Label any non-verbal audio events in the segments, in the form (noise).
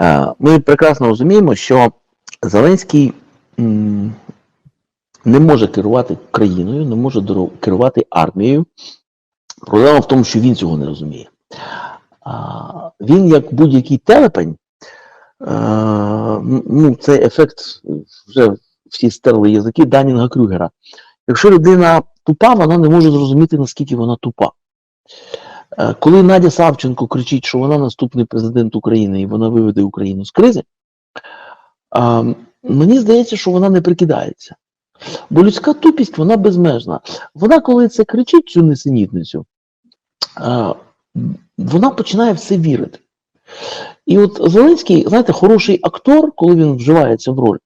Е, Ми прекрасно розуміємо, що Зеленський не може керувати країною, не може керувати армією. Проблема в тому, що він цього не розуміє. Він, як будь-який телепень, е, ну, це ефект вже всі стерли язики Данінга Крюгера. Якщо людина тупа, вона не може зрозуміти, наскільки вона тупа. Е, Коли Надя Савченко кричить, що вона наступний президент України і вона виведе Україну з кризи, мені здається, що вона не прикидається. Бо людська тупість вона безмежна. Вона, коли це кричить, цю несенітницю, вона починає все вірити. І от Зеленський, знаєте, хороший актор, коли він вживається в роль,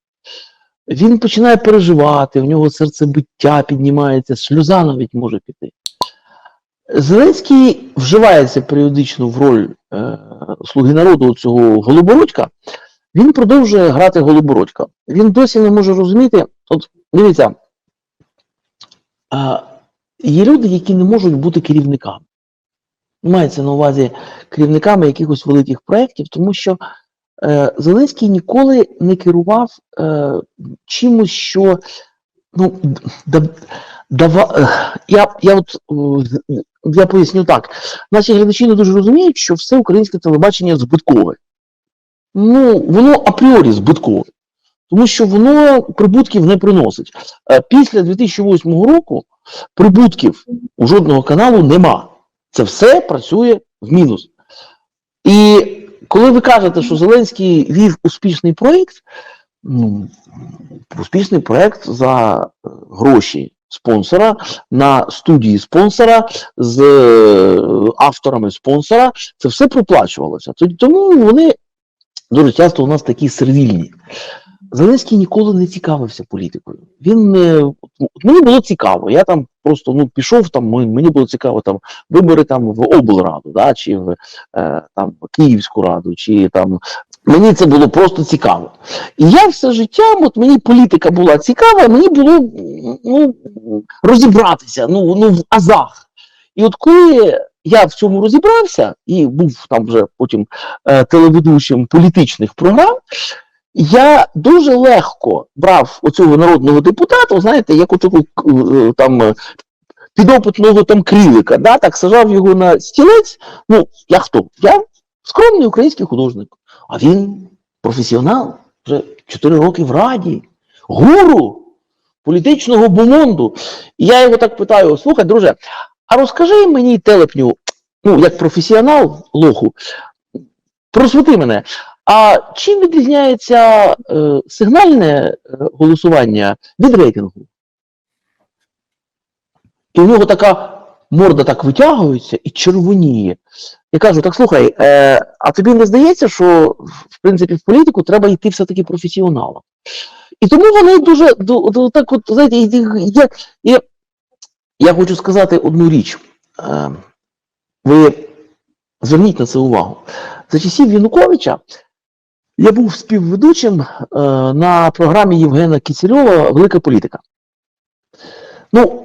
він починає переживати, в нього серцебиття піднімається, сльоза навіть може піти. Зеленський вживається періодично в роль е, слуги народу цього Голобородька, він продовжує грати Голобородька. Він досі не може розуміти. От дивіться, е, є люди, які не можуть бути керівниками. Мається на увазі керівниками якихось великих проєктів, тому що е, Зеленський ніколи не керував е, чимось, що ну, дава, я, я, от, е, я поясню так. Наші глядачі не дуже розуміють, що все українське телебачення збиткове. Ну, воно апріорі збиткове, тому що воно прибутків не приносить. Е, Після 2008 року прибутків у жодного каналу нема. Це все працює в мінус. І коли ви кажете, що Зеленський вів успішний проєкт, ну, успішний проєкт за е, гроші спонсора на студії спонсора з е, авторами спонсора, це все проплачувалося. Тому вони дуже часто у нас такі сервільні. Зеленський ніколи не цікавився політикою. Він не мені було цікаво. Я там просто ну пішов там. Мені було цікаво там вибори там в облраду, да, чи в е, там Київську раду, чи там мені це було просто цікаво. І я все життя, от мені політика була цікава, мені було ну, розібратися ну, ну, в азах. І от коли я в цьому розібрався і був там вже потім е, телеведучим політичних програм, я дуже легко брав оцього народного депутата, знаєте, як отаку е, там підопитного там крілика, да, так сажав його на стілець. Ну, я хто? Я скромний український художник. А він професіонал, вже 4 роки в раді, гуру політичного бумонду. І я його так питаю: слухай, друже, а розкажи мені телепню, ну, як професіонал лоху, просвіти мене. А чим відрізняється е, сигнальне е, голосування від рейтингу? І в нього така морда так витягується і червоніє. Я кажу: так слухай, е, а тобі не здається, що в принципі в політику треба йти все-таки професіоналом? І тому вони дуже до, до, так, от, знаєте, і, і, я, хочу сказати одну річ. Е, ви зверніть на це увагу. За часів Януковича я був співведучим е, на програмі Євгена Кісельова Велика політика. Ну,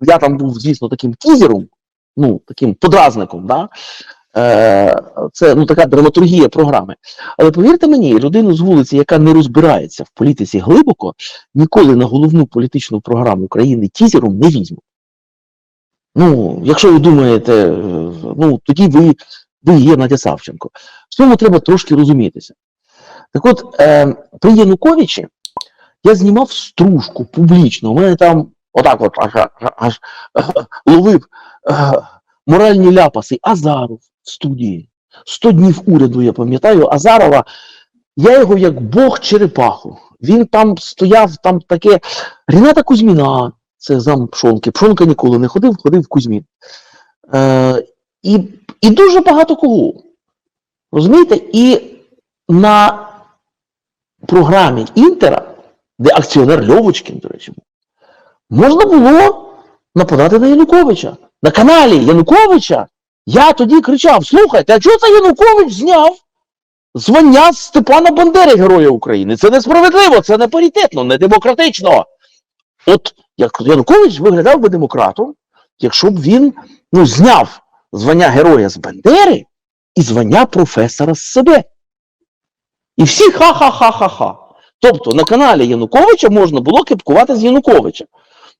я там був, звісно, таким тізером, ну, таким подразником, да? Е, це ну, така драматургія програми. Але повірте мені, людину з вулиці, яка не розбирається в політиці глибоко, ніколи на головну політичну програму країни тізером не візьмуть. Ну, якщо ви думаєте, е, ну тоді ви, ви є Надя Савченко. В цьому треба трошки розумітися. Так от, е, при Януковичі я знімав стружку публічно. У мене там отак от аж, аж, аж ловив е, моральні ляпаси Азаров в студії. 100 днів уряду, я пам'ятаю, Азарова, я його як Бог черепаху. Він там стояв, там таке. Ріната Кузьміна, це зам Пшонки. Пшонка ніколи не ходив, ходив Кузьмін. Е, і, і дуже багато кого. Розумієте? І на програмі Інтера, де акціонер Льовочкін, до речі, був, можна було нападати на Януковича. На каналі Януковича я тоді кричав: слухайте, а чого це Янукович зняв звання Степана Бандери, Героя України? Це несправедливо, це не паритетно, не демократично. От як Янукович виглядав би демократом, якщо б він ну, зняв звання Героя з Бандери і звання професора з себе. І всі ха-ха-ха-ха-ха. Тобто на каналі Януковича можна було кепкувати з Януковича.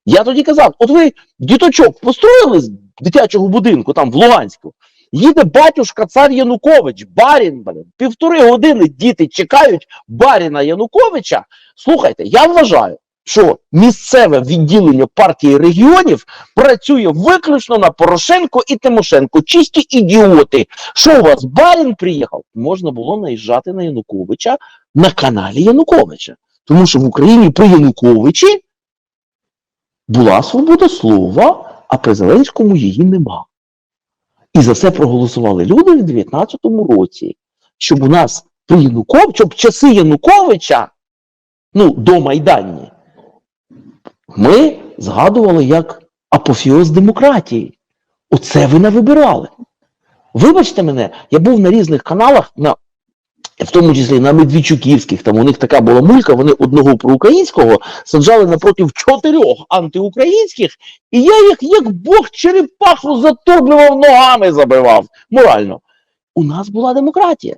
Я тоді казав: от ви діточок построїли з дитячого будинку там в Луганську. Їде батюшка цар Янукович, барін, блин, півтори години діти чекають баріна Януковича. Слухайте, я вважаю, що місцеве відділення партії регіонів працює виключно на Порошенко і Тимошенко. Чисті ідіоти. Що у вас барін приїхав? Можна було наїжджати на Януковича на каналі Януковича. Тому що в Україні при Януковичі була свобода слова, а при Зеленському її нема. І за це проголосували люди в 19-му році, щоб у нас при Януковичі, щоб часи Януковича, ну, до Майдані, ми згадували як апофіоз демократії. Оце ви не вибирали. Вибачте мене, я був на різних каналах, на, в тому числі на Медведчуківських, там у них така була мулька, вони одного проукраїнського саджали напротив чотирьох антиукраїнських, і я їх, як Бог черепаху заторблював ногами забивав. Морально. У нас була демократія.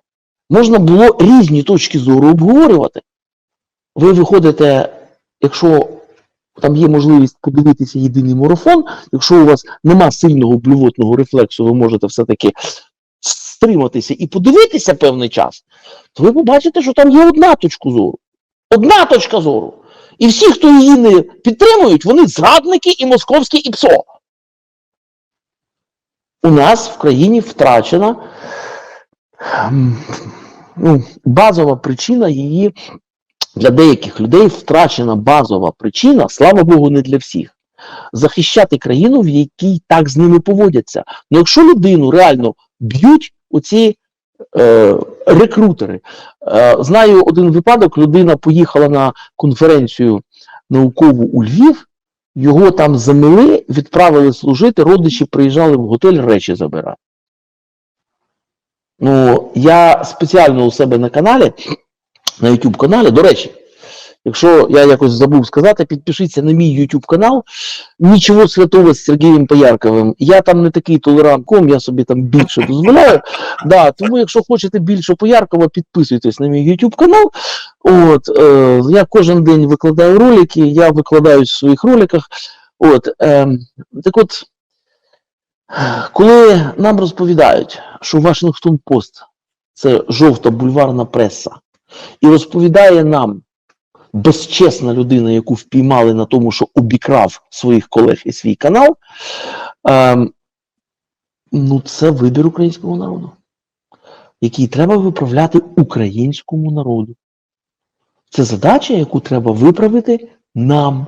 Можна було різні точки зору обговорювати. Ви виходите, якщо там є можливість подивитися єдиний марафон, якщо у вас нема сильного блювотного рефлексу, ви можете все-таки стриматися і подивитися певний час, то ви побачите, що там є одна точка зору. Одна точка зору. І всі, хто її не підтримують, вони зрадники і московські і ПСО. У нас в країні втрачена ем, ну, базова причина її для деяких людей втрачена базова причина, слава Богу, не для всіх. Захищати країну, в якій так з ними поводяться. Ну, якщо людину реально б'ють оці е, рекрутери, е, знаю один випадок: людина поїхала на конференцію наукову у Львів, його там замили, відправили служити, родичі приїжджали в готель речі забирати. Ну, я спеціально у себе на каналі на YouTube каналі. До речі, якщо я якось забув сказати, підпишіться на мій YouTube канал. Нічого святого з Сергієм Поярковим. Я там не такий толерантком, я собі там більше дозволяю. Да, тому, якщо хочете більше Пояркова, підписуйтесь на мій YouTube канал. От, е, я кожен день викладаю ролики, я викладаю в своїх роликах. От, е, так от, коли нам розповідають, що Вашингтон Пост це жовта бульварна преса, і розповідає нам безчесна людина, яку впіймали на тому, що обікрав своїх колег і свій канал. Ем, ну, це вибір українського народу, який треба виправляти українському народу. Це задача, яку треба виправити нам.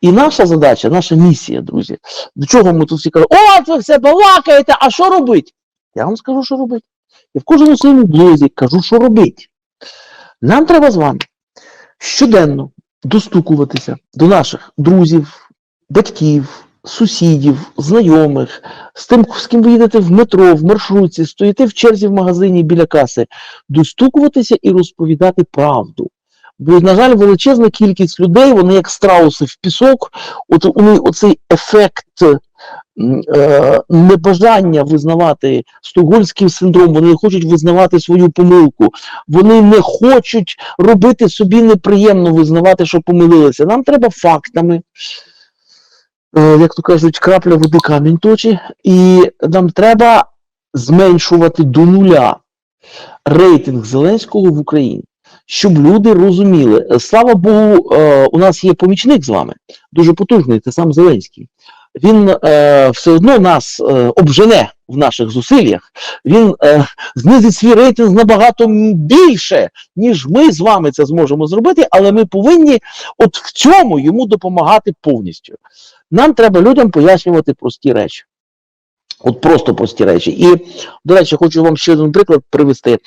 І наша задача, наша місія, друзі. До чого ми тут всі кажемо, от ви все балакаєте, а що робить? Я вам скажу, що робить. Я в кожному своєму блозі кажу, що робить. Нам треба з вами щоденно достукуватися до наших друзів, батьків, сусідів, знайомих, з тим, з ким ви їдете в метро, в маршрутці, стоїте в черзі в магазині біля каси, достукуватися і розповідати правду. Бо, на жаль, величезна кількість людей, вони як страуси в пісок, от у них оцей ефект е, небажання визнавати стокгольмський синдром, вони не хочуть визнавати свою помилку, вони не хочуть робити собі неприємно визнавати, що помилилися. Нам треба фактами, е, як то кажуть, крапля води камінь точі, і нам треба зменшувати до нуля рейтинг Зеленського в Україні. Щоб люди розуміли, Е, слава Богу, е, у нас є помічник з вами, дуже потужний, це сам Зеленський. Він е, все одно нас обжене в наших зусиллях. Він знизить свій рейтинг набагато більше, ніж ми з вами це зможемо зробити, але ми повинні от в цьому йому допомагати повністю. Нам треба людям пояснювати прості речі. От просто прості речі. І, до речі, хочу вам ще один приклад привести.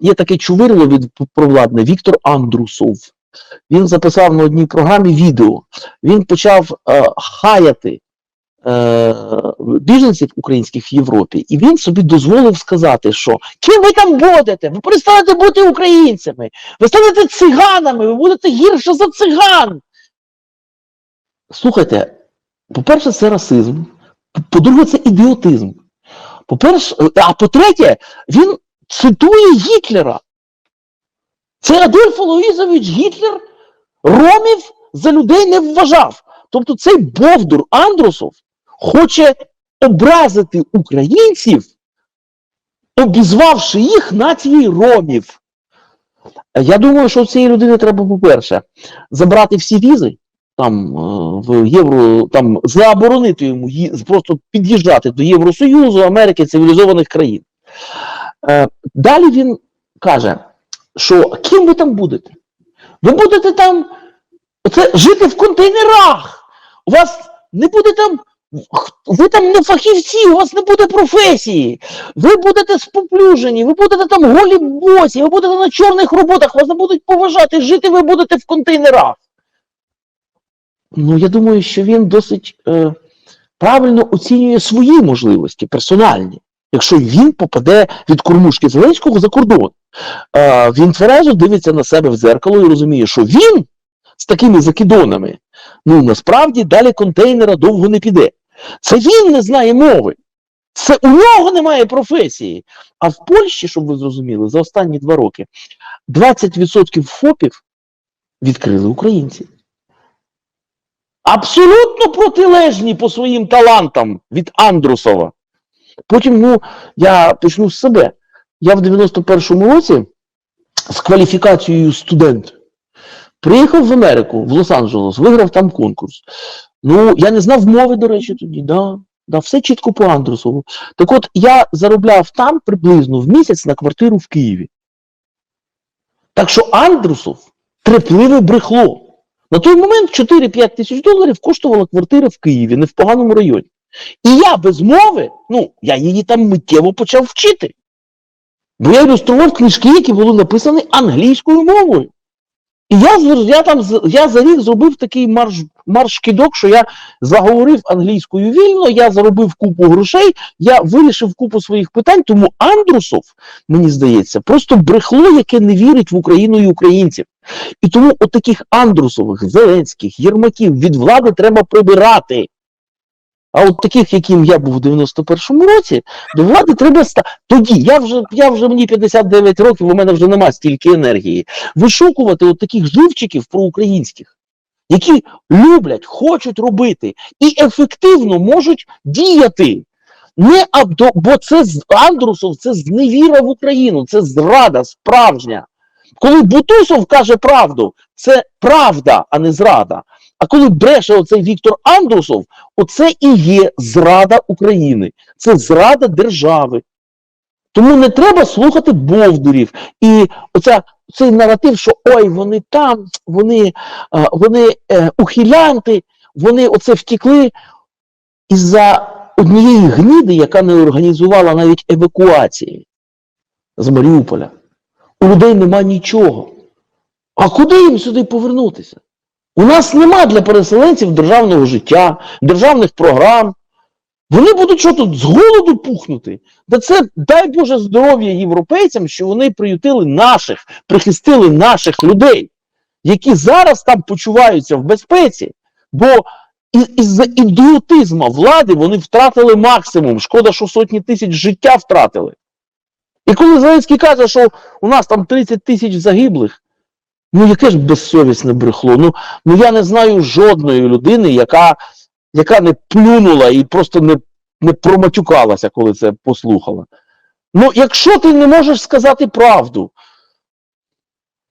Є такий чувирло від провладне Віктор Андрусов. Він записав на одній програмі відео. Він почав е, хаяти е, біженців українських в Європі, і він собі дозволив сказати, що ким ви там будете? Ви перестанете бути українцями, ви станете циганами, ви будете гірше за циган. Слухайте, по-перше, це расизм. По-друге, це ідіотизм. По-перше, а по-третє, він цитує Гітлера. Це Адольф Луїзович Гітлер ромів за людей не вважав. Тобто цей Бовдур Андрусов хоче образити українців, обізвавши їх нацією ромів. Я думаю, що цієї людини треба, по-перше, забрати всі візи там е, в євро, там заборонити йому просто під'їжджати до Євросоюзу, Америки, цивілізованих країн. Е, Далі він каже, що ким ви там будете? Ви будете там оце, жити в контейнерах. У вас не буде там. Ви там не фахівці, у вас не буде професії. Ви будете споплюжені, ви будете там голі босі, ви будете на чорних роботах, вас не будуть поважати, жити ви будете в контейнерах. Ну, я думаю, що він досить е, правильно оцінює свої можливості персональні, якщо він попаде від кормушки Зеленського за кордон. Він тверезо дивиться на себе в дзеркало і розуміє, що він з такими закидонами, ну насправді далі контейнера довго не піде. Це він не знає мови. Це у нього немає професії. А в Польщі, щоб ви зрозуміли, за останні два роки 20% ФОПів відкрили українці. Абсолютно протилежні по своїм талантам від Андрусова. Потім, ну, я почну з себе. Я в 91-му році з кваліфікацією студент приїхав в Америку, в Лос-Анджелес, виграв там конкурс. Ну, я не знав мови, до речі, тоді, да. Да, все чітко по Андрусову. Так от я заробляв там приблизно в місяць на квартиру в Києві. Так що Андрусов трепливе брехло. На той момент 4-5 тисяч доларів коштувала квартира в Києві, не в поганому районі. І я без мови, ну, я її там миттєво почав вчити. Бо я ілюстрував книжки, які були написані англійською мовою. І я, я там я за рік зробив такий марш, марш-кидок, що я заговорив англійською вільно, я заробив купу грошей, я вирішив купу своїх питань, тому Андрусов, мені здається, просто брехло, яке не вірить в Україну і українців. І тому от таких Андрусових, Зеленських, Єрмаків від влади треба прибирати. А от таких, яким я був у 91-му році, до влади треба ста. Тоді я вже я вже мені 59 років, у мене вже нема стільки енергії. Вишукувати от таких живчиків проукраїнських, які люблять, хочуть робити і ефективно можуть діяти. Не абдо, бо це з- Андрусов, це зневіра в Україну, це зрада справжня. Коли Бутусов каже правду, це правда, а не зрада. А коли бреше оцей Віктор Андрусов, оце і є зрада України, це зрада держави. Тому не треба слухати бовдурів. І оця, цей наратив, що ой, вони там, вони, вони е, ухилянти, вони оце втекли із-за однієї гніди, яка не організувала навіть евакуації з Маріуполя. У людей нема нічого. А куди їм сюди повернутися? У нас нема для переселенців державного життя, державних програм. Вони будуть що тут з голоду пухнути. Да це дай Боже здоров'я європейцям, що вони приютили наших, прихистили наших людей, які зараз там почуваються в безпеці. Бо із- із-за ідіотизму влади вони втратили максимум. Шкода, що сотні тисяч життя втратили. І коли Зеленський каже, що у нас там 30 тисяч загиблих, ну яке ж безсовісне брехло. Ну, ну я не знаю жодної людини, яка, яка не плюнула і просто не, не проматюкалася, коли це послухала. Ну, якщо ти не можеш сказати правду,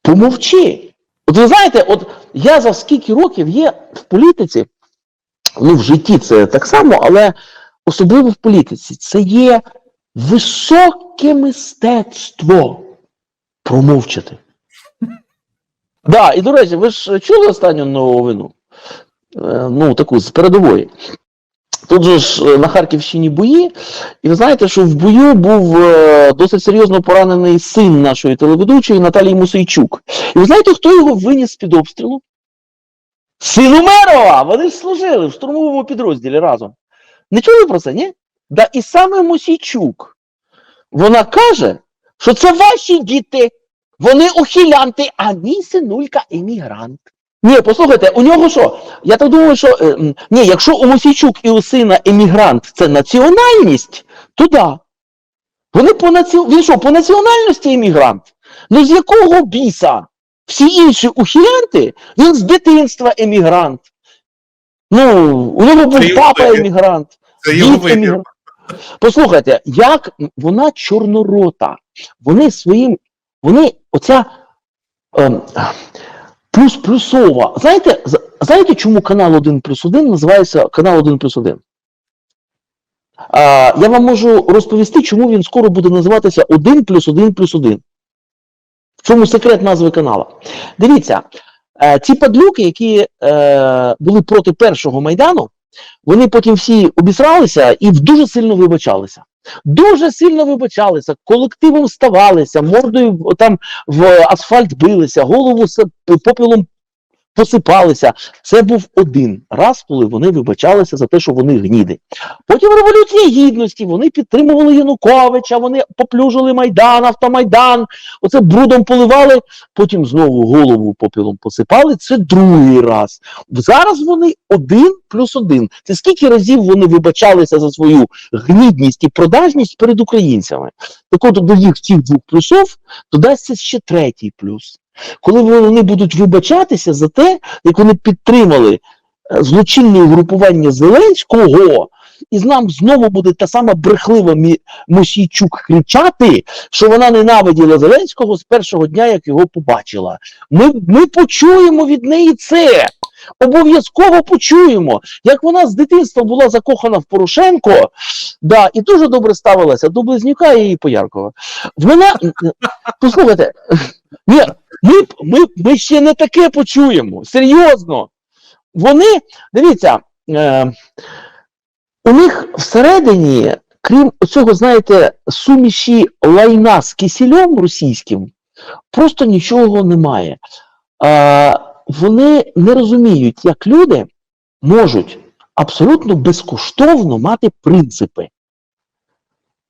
помовчи. От ви знаєте, от я за скільки років є в політиці, ну в житті це так само, але особливо в політиці, це є високе мистецтво промовчати. Да, і до речі, ви ж чули останню новину? Е, Ну, таку з передової. Тут же ж е, на Харківщині бої, і ви знаєте, що в бою був е, досить серйозно поранений син нашої телеведучої Наталії Мусейчук. І ви знаєте, хто його виніс з-під обстрілу? Син Умерова! Вони ж служили в штурмовому підрозділі разом. Не чули про це, ні? Да і саме Мусійчук. Вона каже, що це ваші діти. Вони ухилянти, а мій синулька емігрант. Ні, послухайте, у нього що? Я так думаю, що е, ні, якщо у Мосійчук і у сина емігрант це національність, то да. Вони по наці... Він що, по національності емігрант? Ну з якого біса? Всі інші ухилянти, він з дитинства емігрант. Ну, у нього був Це папа вибір. емігрант. Це його емігрант. Послухайте, як вона чорнорота. Вони своїм, вони оця ем, плюс-плюсова. Знаєте, знаєте, чому канал 1 плюс 1 називається канал 1 плюс 1? А, я вам можу розповісти, чому він скоро буде називатися 1 плюс 1 плюс 1. В чому секрет назви канала? Дивіться, е, ці падлюки, які е, були проти першого майдану, вони потім всі обісралися і дуже сильно вибачалися. Дуже сильно вибачалися, колективом ставалися, мордою там в асфальт билися, голову попілом посипалися. Це був один раз, коли вони вибачалися за те, що вони гніди. Потім революція гідності, вони підтримували Януковича, вони поплюжили Майдан, автомайдан, оце брудом поливали, потім знову голову попілом посипали. Це другий раз. Зараз вони один плюс один. Це скільки разів вони вибачалися за свою гнідність і продажність перед українцями? Так от до їх цих двох плюсів додасться ще третій плюс. Коли вони будуть вибачатися за те, як вони підтримали е, злочинне угрупування Зеленського, і нам знову буде та сама брехлива Мосійчук кричати, що вона ненавиділа Зеленського з першого дня, як його побачила. Ми, ми почуємо від неї це. Обов'язково почуємо, як вона з дитинства була закохана в Порошенко, да, і дуже добре ставилася до Близнюка і Пояркова. Вона, послухайте, (laughs) ні, ми, ми, ми ще не таке почуємо. Серйозно. Вони, дивіться, е, у них всередині, крім цього, знаєте, суміші лайна з кисельом російським, просто нічого немає. Е, вони не розуміють, як люди можуть абсолютно безкоштовно мати принципи.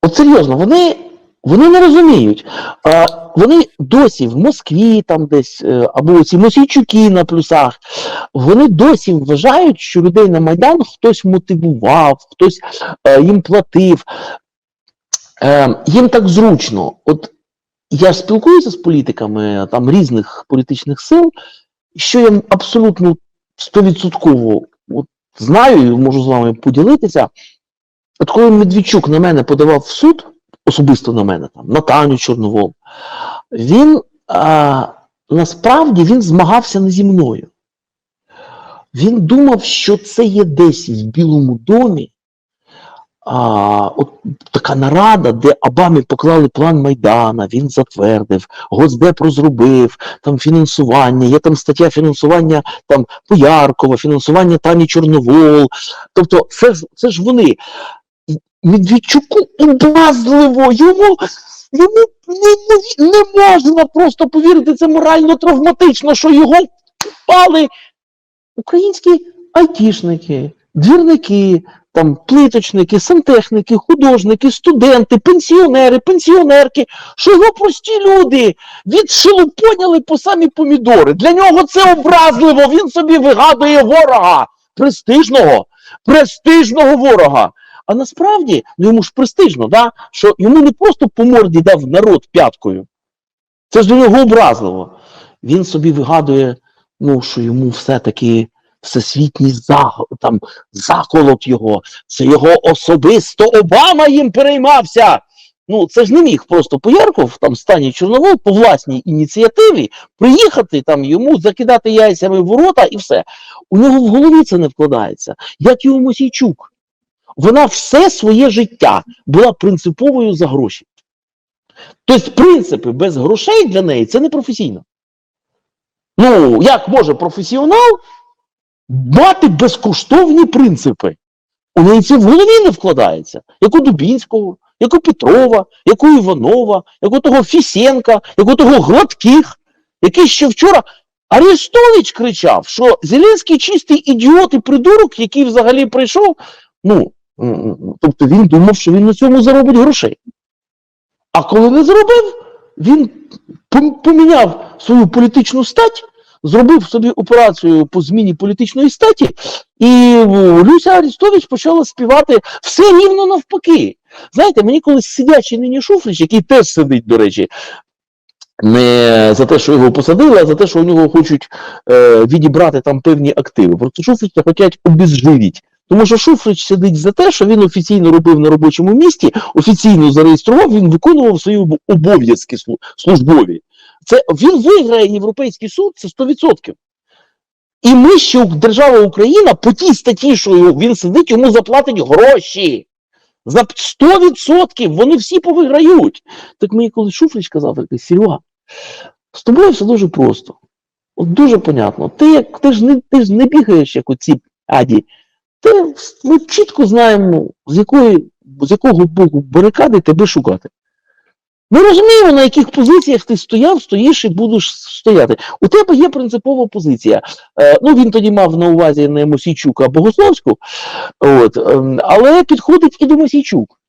От серйозно, вони, вони не розуміють. А, вони досі в Москві, там десь, е, або ці Мосійчуки на плюсах, вони досі вважають, що людей на Майдан хтось мотивував, хтось е, їм платив. Е, їм так зручно. От я спілкуюся з політиками там різних політичних сил, що я абсолютно стовідсотково знаю і можу з вами поділитися. От коли Медведчук на мене подавав в суд, особисто на мене, там, на Таню Чорновол, він а, насправді він змагався не зі мною. Він думав, що це є десь в Білому домі. А, от така нарада, де Обамі поклали план Майдана, він затвердив, Госдеп розробив, там фінансування, є там стаття фінансування там Пояркова, фінансування Тані Чорновол. Тобто, це це ж вони. Медведчуку образливо, йому, йому не, не можна просто повірити, це морально травматично, що його впали українські айтішники, двірники, там плиточники, сантехніки, художники, студенти, пенсіонери, пенсіонерки, що його прості люди відшелупоняли по самі помідори. Для нього це образливо. Він собі вигадує ворога престижного, престижного ворога. А насправді ну йому ж престижно, да? що йому не просто по морді дав народ п'яткою. Це ж для нього образливо. Він собі вигадує, ну, що йому все-таки всесвітній там, заколот його, це його особисто Обама їм переймався. Ну, це ж не міг просто Поярков, там стані Чорновол по власній ініціативі приїхати там йому закидати яйцями в ворота і все. У нього в голові це не вкладається. Як і у Мосійчук. Вона все своє життя була принциповою за гроші. Тобто, принципи без грошей для неї це не професійно. Ну, як може професіонал мати безкоштовні принципи? У неї це в голові не вкладається. Як у Дубінського, як у Петрова, як у Іванова, як у того Фісенка, як у того Гладких, який ще вчора Арестович кричав, що Зеленський чистий ідіот і придурок, який взагалі прийшов. Ну, тобто він думав, що він на цьому заробить грошей. А коли не зробив, він поміняв свою політичну стать зробив собі операцію по зміні політичної статі, і Люся Арістович почала співати все рівно навпаки. Знаєте, мені колись сидячий нині Шуфрич, який теж сидить, до речі, не за те, що його посадили, а за те, що у нього хочуть е, відібрати там певні активи. Просто Шуфрича хочуть обезживіть. Тому що Шуфрич сидить за те, що він офіційно робив на робочому місці, офіційно зареєстрував, він виконував свої обов'язки службові. Це він виграє Європейський суд, це 100%. І ми ще держава Україна по тій статті, що він сидить, йому заплатить гроші. За 100% вони всі повиграють. Так мені коли Шуфрич казав, такий, Серега, з тобою все дуже просто. От дуже понятно. Ти, ти, ж не, ти ж не бігаєш, як оці аді. Ти, ми чітко знаємо, з, якої, з якого боку барикади тебе шукати. Ми розуміємо, на яких позиціях ти стояв, стоїш і будеш стояти. У тебе є принципова позиція. Е, ну, він тоді мав на увазі не Мосійчука, а Богословську, от, ем, але підходить і до Мосійчук.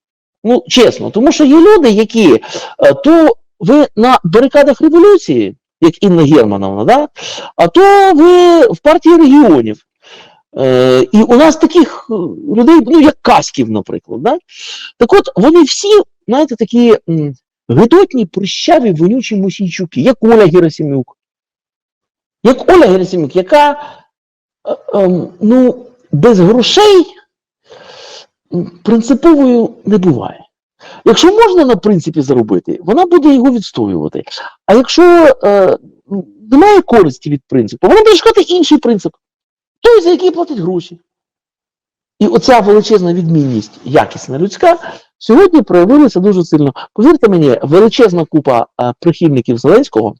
Ну, чесно, тому що є люди, які е, то ви на барикадах революції, як Інна Германовна, да? а то ви в партії регіонів. Е, і у нас таких е, людей, ну, як Каськів, наприклад. Да? Так от, вони всі, знаєте, такі гидотні, прищаві, вонючі мусійчуки, як Оля Герасимюк. Як Оля Герасимюк, яка е, ем, ну, без грошей принциповою не буває. Якщо можна на принципі заробити, вона буде його відстоювати. А якщо е, немає користі від принципу, вона буде шукати інший принцип, той, за який платить гроші. І оця величезна відмінність, якісна людська, сьогодні проявилася дуже сильно. Повірте мені, величезна купа е, прихильників Зеленського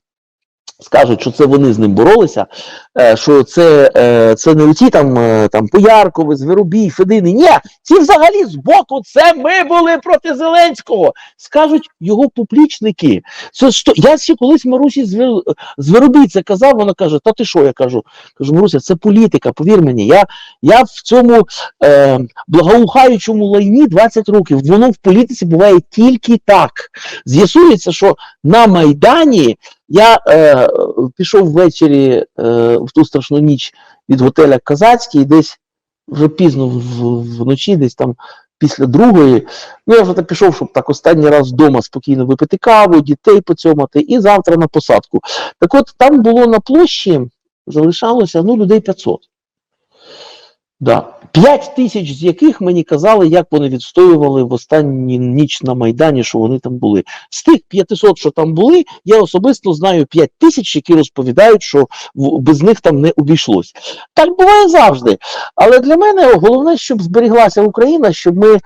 скажуть, що це вони з ним боролися, що це, е, це не ті там, е, там Пояркови, Зверобій, Федини. Ні, ці взагалі з боку, це ми були проти Зеленського. Скажуть його публічники. Це що, я ще колись Марусі Звер- Зверобій це казав, вона каже, та ти що, я кажу, кажу, Маруся, це політика, повір мені, я, я в цьому е, благоухаючому лайні 20 років, воно в політиці буває тільки так. З'ясується, що на Майдані я е, пішов ввечері е, в ту страшну ніч від готеля Казацький, десь вже пізно вночі, десь там після другої. Ну, я вже там пішов, щоб так останній раз вдома спокійно випити каву, дітей поцьомати, і завтра на посадку. Так от там було на площі, залишалося ну, людей 500. Да. 5 тисяч з яких мені казали, як вони відстоювали в останню ніч на Майдані, що вони там були. З тих 500, що там були, я особисто знаю 5 тисяч, які розповідають, що без них там не обійшлось. Так буває завжди. Але для мене головне, щоб зберіглася Україна, щоб ми е,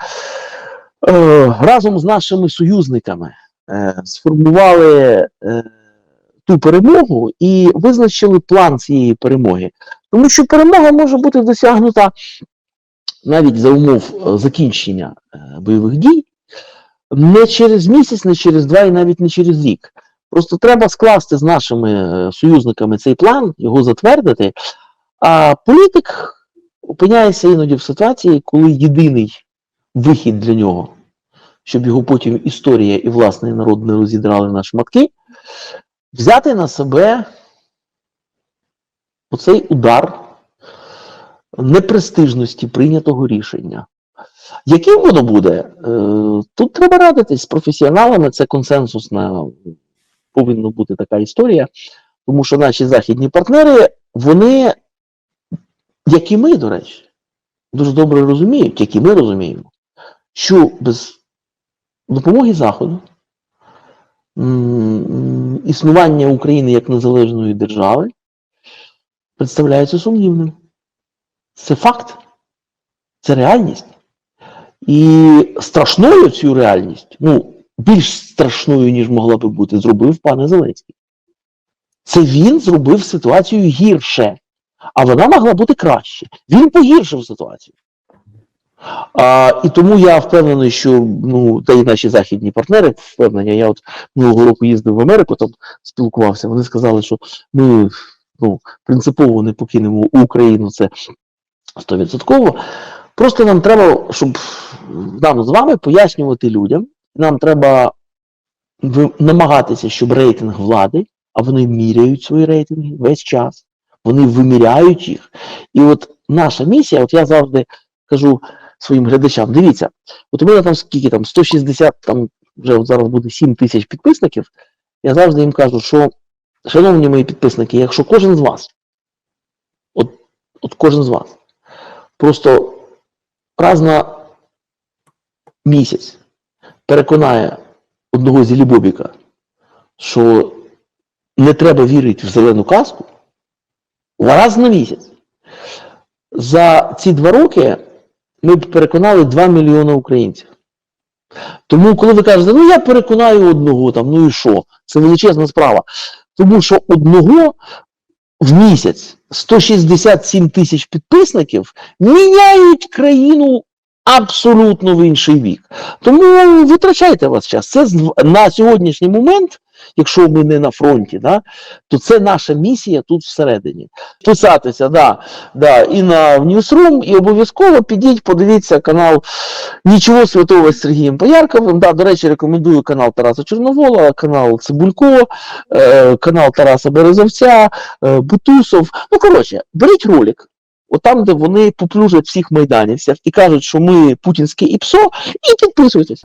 разом з нашими союзниками е, сформували е, ту перемогу і визначили план цієї перемоги. Тому що перемога може бути досягнута навіть за умов е, закінчення е, бойових дій не через місяць, не через два і навіть не через рік. Просто треба скласти з нашими е, союзниками цей план, його затвердити. А політик опиняється іноді в ситуації, коли єдиний вихід для нього, щоб його потім історія і власний народ не розідрали на шматки, взяти на себе оцей удар непрестижності прийнятого рішення. Яким воно буде? Е, Тут треба радитись з професіоналами, це консенсусна повинна бути така історія, тому що наші західні партнери, вони, як і ми, до речі, дуже добре розуміють, як і ми розуміємо, що без допомоги Заходу існування України як незалежної держави представляється сумнівним. Це факт, це реальність. І страшною цю реальність, ну, більш страшною, ніж могла би бути, зробив пане Зеленський. Це він зробив ситуацію гірше, а вона могла бути краще. Він погіршив ситуацію. А, і тому я впевнений, що ну, та й наші західні партнери впевнені, я от минулого року їздив в Америку, там спілкувався, вони сказали, що ми ну, принципово не покинемо Україну, це 100%. Просто нам треба, щоб нам з вами пояснювати людям, нам треба намагатися, щоб рейтинг влади а вони міряють свої рейтинги весь час. Вони виміряють їх. І от наша місія, от я завжди кажу своїм глядачам: дивіться, от у мене там скільки там 160, там вже от зараз буде 7 тисяч підписників. Я завжди їм кажу, що, шановні мої підписники, якщо кожен з вас, от, от кожен з вас, просто раз на місяць переконає одного зілібобіка, що не треба вірити в зелену казку, раз на місяць. За ці два роки ми б переконали 2 мільйони українців. Тому, коли ви кажете, ну я переконаю одного, там, ну і що? Це величезна справа. Тому що одного в місяць 167 тисяч підписників міняють країну абсолютно в інший вік. Тому витрачайте вас час. Це на сьогоднішній момент, якщо ми не на фронті, да, то це наша місія тут всередині. Писатися, да, да, і на Newsroom, і обов'язково підіть, подивіться канал Нічого святого з Сергієм Поярковим. Да, до речі, рекомендую канал Тараса Чорновола, канал Цибулько, е, канал Тараса Березовця, е, Бутусов. Ну, коротше, беріть ролик. От там, де вони поплюжать всіх майданівців і кажуть, що ми путінське ІПСО, і підписуйтесь.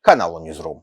каналу Newsroom.